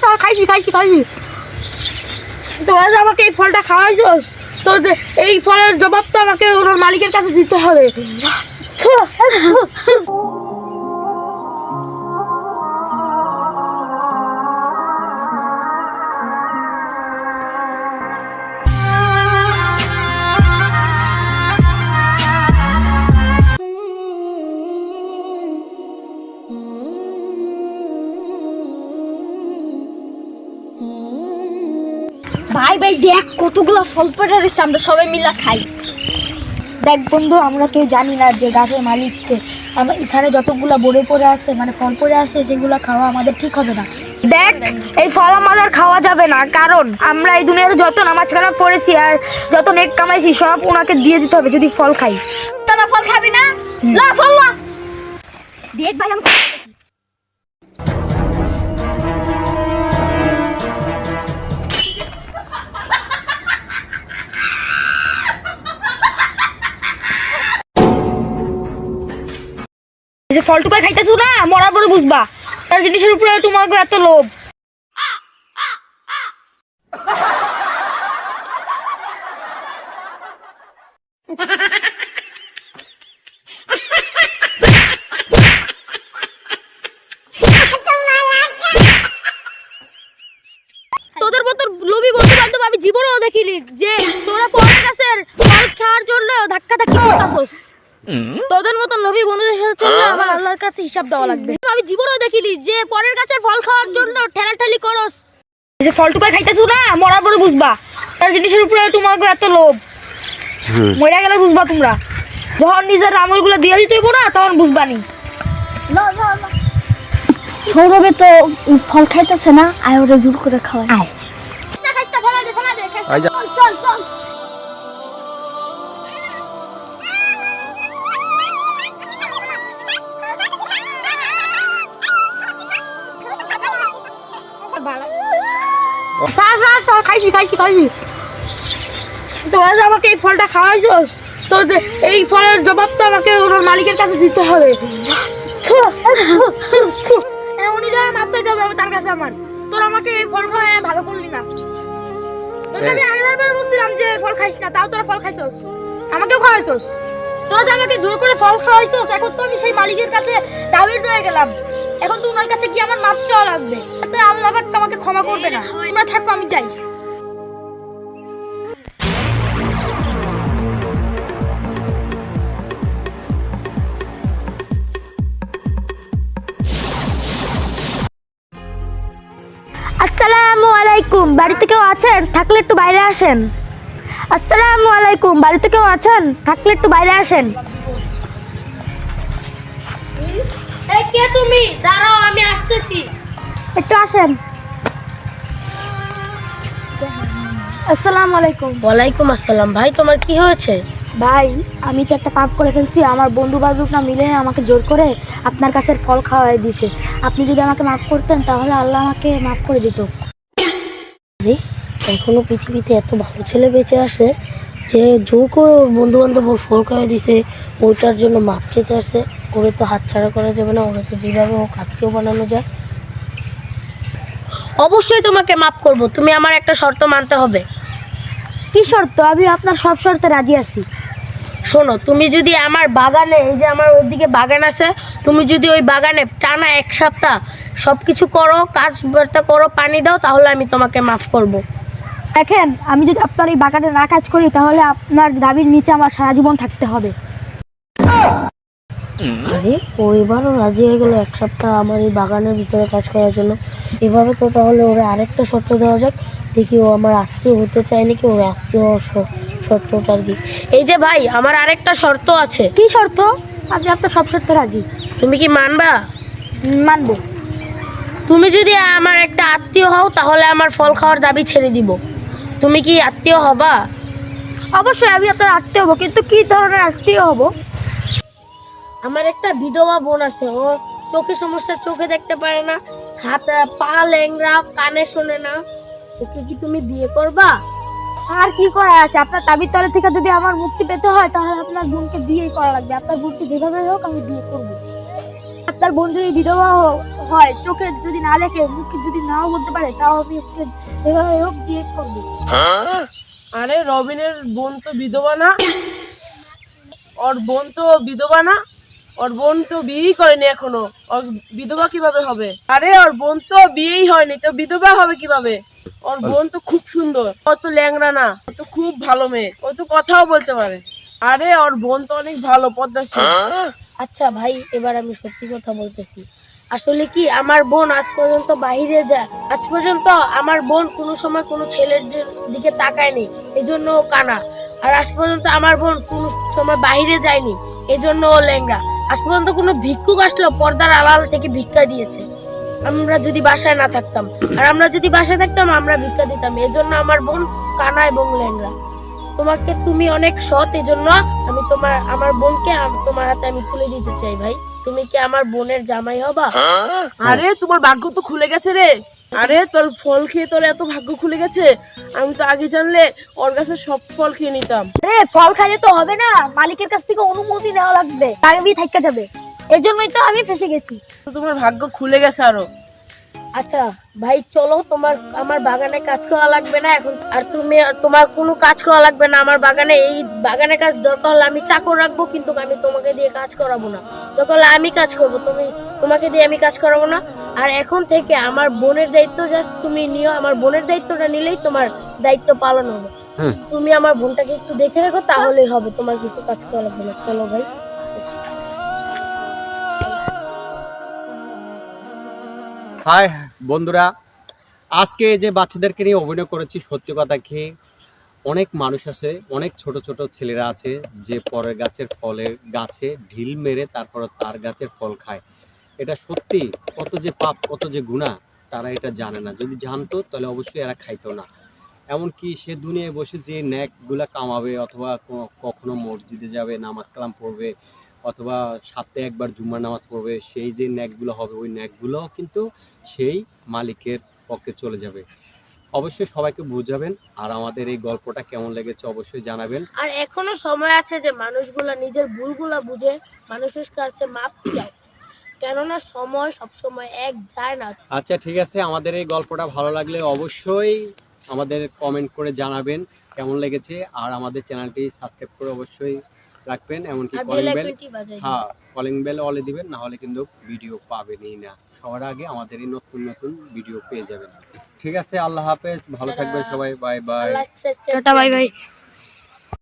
Sir খাইছি খাইছি খাইছি। তোরা যে আমাকে এই ফলটা খাওয়াইছস তো এই ফলের জবাব তো আমাকে ওর মালিকের কাছে দিতে হবে। ভাই ভাই দেখ কতগুলো ফল পড়ে রয়েছে আমরা সবাই মিলা খাই। দেখ বন্ধু আমরা কেউ জানি না যে গাছের মালিককে। আমার এখানে যতগুলো বড়ে পড়ে আছে মানে ফল পড়ে আছে সেগুলো খাওয়া আমাদের ঠিক হবে না। দেখ এই ফল আমাদের খাওয়া যাবে না কারণ আমরা এই দুনিয়াতে যত নামাজ কালাম পড়েছি আর যত নেক কামাইছি সব ওনাকে দিয়ে দিতে হবে যদি ফল খাই। তোরা ফল খাবি না? লা ফল লা। দেখ ভাই ফলটুকু খাইতেছো না? মরার পরে বুঝবা। জিনিসের উপরে তোমার এত লোভ। তোদের মতো লোভী বন্ধু বান্ধব আমি জীবনেও দেখিনি। যে তোরা পরের ফল খাওয়ার জন্য ধাক্কা ধাক্কি তোদের মতন লোভী বন্ধুদের সাথে চললে আমার আল্লাহর কাছে হিসাব দেওয়া লাগবে। আমি জীবনেও দেখিনি যে পরের গাছের ফল খাওয়ার জন্য ঠেলাঠালি করস। এই যে ফলটুকু খাইতেছো না মরার পরে বুঝবা। তার জিনিসের উপরে তোমার এত লোভ। মরে গেলে বুঝবা তোমরা। যখন নিজের আমলগুলো দিয়ে দিতে না তখন বুঝবা নি। সৌরভে তো ফল খাইতেছে না আয় ওরা জোর করে খাওয়াই। আয়। চল চল চল। স্যার স্যার স্যার খাইছি খাইছি খাইছি। তোরা যে আমাকে এই ফলটা খাওয়াইছস তো এই ফলের জবাব তো আমাকে ওর মালিকের কাছে দিতে হবে। উনি যা মাপ চাইতে হবে আমি তার কাছে আমার। তোর আমাকে এই ফল খাওয়াই ভালো করলি না। তোকে আমি আগের বার বলছিলাম যে ফল খাইস না তাও তোরা ফল খাইছস। আমাকেও খাওয়াইছস। তোরা যে আমাকে জোর করে ফল খাওয়াইছস এখন তো আমি সেই মালিকের কাছে দাবির হয়ে গেলাম। এখন তো ওনার কাছে কি আমার মাপ চাওয়া লাগবে। তাতে আল্লাহ পাক আমাকে ক্ষমা করবে না। তোমরা থাকো, আমি যাই। আসসালামু আলাইকুম। বাড়িতে কেউ আছেন? থাকলে একটু বাইরে আসেন। আসসালামু আলাইকুম। বাড়িতে কেউ আছেন? থাকলে একটু বাইরে আসেন। কে তুমি? দাঁড়াও আমি আসতেছি। একটু আসেন। আসসালামু আলাইকুম। ওয়ালাইকুম আসসালাম। ভাই তোমার কি হয়েছে? ভাই আমি তো একটা পাপ করে ফেলছি। আমার বন্ধু বান্ধবরা মিলে আমাকে জোর করে আপনার কাছে ফল খাওয়াই দিয়েছে। আপনি যদি আমাকে মাফ করতেন তাহলে আল্লাহ আমাকে মাফ করে দিত। এখনও পৃথিবীতে এত ভালো ছেলে বেঁচে আসে যে জোর করে বন্ধু বান্ধব ফল খাওয়াই দিছে ওইটার জন্য মাপ চেতে আসে ওরে তো হাতছাড়া করা যাবে না ওরে তো যেভাবে হোক আত্মীয় বানানো যায়। অবশ্যই তোমাকে মাফ করব তুমি আমার একটা শর্ত মানতে হবে। কি শর্ত? আমি আপনার সব শর্তে রাজি আছি। শোনো তুমি যদি আমার বাগানে এই যে আমার ওইদিকে বাগান আছে তুমি যদি ওই বাগানে টানা এক সপ্তাহ সব কিছু করো কাজ বার্তা করো পানি দাও তাহলে আমি তোমাকে মাফ করব। দেখেন আমি যদি আপনার এই বাগানে না কাজ করি তাহলে আপনার দাবির নিচে আমার সারা জীবন থাকতে হবে। আরে ও এবারও রাজি হয়ে গেলো। এক সপ্তাহ আমার এই বাগানের ভিতরে কাজ করার জন্য। এভাবে তো তাহলে ওরা আরেকটা শর্ত দেওয়া যাক। দেখি ও আমার আত্মীয় হতে চায় নাকি ওর আত্মীয় শর্তটা আর কি। এই যে ভাই আমার আরেকটা শর্ত আছে। কি শর্ত? আমি আপনার সব শর্তে রাজি। তুমি কি মানবা? মানবো। তুমি যদি আমার একটা আত্মীয় হও তাহলে আমার ফল খাওয়ার দাবি ছেড়ে দিব। তুমি কি আত্মীয় হবা? অবশ্যই আমি আপনার আত্মীয় হব কিন্তু কি ধরনের আত্মীয় হব? আমার একটা বিধবা বোন আছে ও চোখে সমস্যা চোখে দেখতে পারে না হাত পা ল্যাংরা কানে শোনে না। ওকে কি তুমি বিয়ে করবা? আর কি করা আছে? আপনার দাবির তলে থেকে যদি আমার মুক্তি পেতে হয় তাহলে আপনার বোনকে বিয়ে করা লাগবে। আপনার বোনকে যেভাবে হোক আমি বিয়ে করব। আপনার বোন যদি বিধবা হয় চোখে যদি না দেখে মুখে যদি নাও বলতে পারে তাও আমি ওকে যেভাবে হোক বিয়ে করব। আরে রবিনের বোন তো বিধবা না ওর বোন তো বিধবা না। ওর বোন তো বিয়েই করেনি এখনও। ওর বিধবা কীভাবে হবে? আরে ওর বোন তো বিয়েই হয়নি তো বিধবা হবে কীভাবে? ওর বোন তো খুব সুন্দর ও তো ল্যাংড়া না ও তো খুব ভালো মেয়ে ও তো কথাও বলতে পারে। আরে ওর বোন তো অনেক ভালো পদ্মাশীল আচ্ছা ভাই এবার আমি সত্যি কথা বলতেছি। আসলে কি আমার বোন আজ পর্যন্ত বাইরে যায় আজ পর্যন্ত আমার বোন কোনো সময় কোনো ছেলের দিকে তাকায়নি এই জন্য ও কানা। আর আজ পর্যন্ত আমার বোন কোনো সময় বাইরে যায়নি এই জন্য ও ল্যাংড়া। আজ পর্যন্ত কোনো ভিক্ষুক আসলো পর্দার আড়াল থেকে ভিক্ষা দিয়েছে। আমরা যদি বাসায় না থাকতাম আর আমরা যদি বাসায় থাকতাম আমরা ভিক্ষা দিতাম। এই জন্য আমার বোন কানা এবং ল্যাংড়া। তোমাকে তুমি অনেক সৎ এই জন্য আমি তোমার আমার বোনকে আম- তোমার হাতে আমি তুলে দিতে চাই ভাই। তুমি কি আমার বোনের জামাই হবা? আরে তোমার ভাগ্য তো খুলে গেছে রে। আরে তোর ফল খেয়ে তোর এত ভাগ্য খুলে গেছে। আমি তো আগে জানলে ওর কাছে সব ফল খেয়ে নিতাম। আরে ফল খাইলে তো হবে না। মালিকের কাছ থেকে অনুমতি নেওয়া লাগবে। তাগবি থাকতে যাবে। এজন্যই তো আমি ফেসে গেছি। তোমার ভাগ্য খুলে গেছে আরও। আচ্ছা ভাই চলো তোমার আমার বাগানে কাজ করা লাগবে না এখন। আর তুমি তোমার কোনো কাজ করা লাগবে না। আমার বাগানে এই বাগানে কাজ দরকার হলে আমি চাকর রাখব কিন্তু আমি তোমাকে দিয়ে কাজ করাবো না। দরকার হলে আমি কাজ করব তুমি তোমাকে দিয়ে আমি কাজ করাবো না। আর এখন থেকে আমার বোনের দায়িত্ব জাস্ট তুমি নিও আমার বোনের দায়িত্বটা নিলেই তোমার দায়িত্ব পালন হবে। তুমি আমার বোনটাকে একটু দেখে রেখো তাহলেই হবে তোমার কিছু কাজ করা লাগবে না। চলো ভাই। হাই, বন্ধুরা, আজকে যে বাচ্চাদেরকে নিয়ে অভিনয় করেছি, সত্যি কথা কি, অনেক মানুষ আছে, অনেক ছোট ছোট ছেলেরা আছে, যে পরের গাছের ফলের গাছে ঢিল মেরে তারপর তার গাছের ফল খায়। এটা সত্যি, কত যে পাপ, কত যে গুণা তারা এটা জানে না। যদি জানতো, তাহলে অবশ্যই এরা খাইতো না। এমনকি সে দুনিয়ায় বসে যে ন্যাকগুলা কামাবে, অথবা কখনো মসজিদে যাবে, নামাজ কালাম পড়বে অথবা সপ্তাহে একবার জুম্মার নামাজ পড়বে সেই যে ন্যাকগুলো হবে ওই ন্যাকগুলো কিন্তু সেই মালিকের পক্ষে চলে যাবে। অবশ্যই সবাইকে বুঝাবেন আর আমাদের এই গল্পটা কেমন লেগেছে অবশ্যই জানাবেন। আর এখনও সময় আছে যে মানুষগুলা নিজের ভুলগুলা বুঝে মানুষের কাছে মাপ চাও কেননা সময় সব সময় এক যায় না। আচ্ছা ঠিক আছে আমাদের এই গল্পটা ভালো লাগলে অবশ্যই আমাদের কমেন্ট করে জানাবেন কেমন লেগেছে। আর আমাদের চ্যানেলটি সাবস্ক্রাইব করে অবশ্যই রাখবেন এমনকি কলিং বেল। হ্যাঁ কলিং বেল অলে দিবেন না হলে কিন্তু ভিডিও পাবেনই না। সবার আগে আমাদের এই নতুন নতুন ভিডিও পেয়ে যাবেন। ঠিক আছে আল্লাহ হাফেজ ভালো থাকবেন সবাই bye bye tata bye bye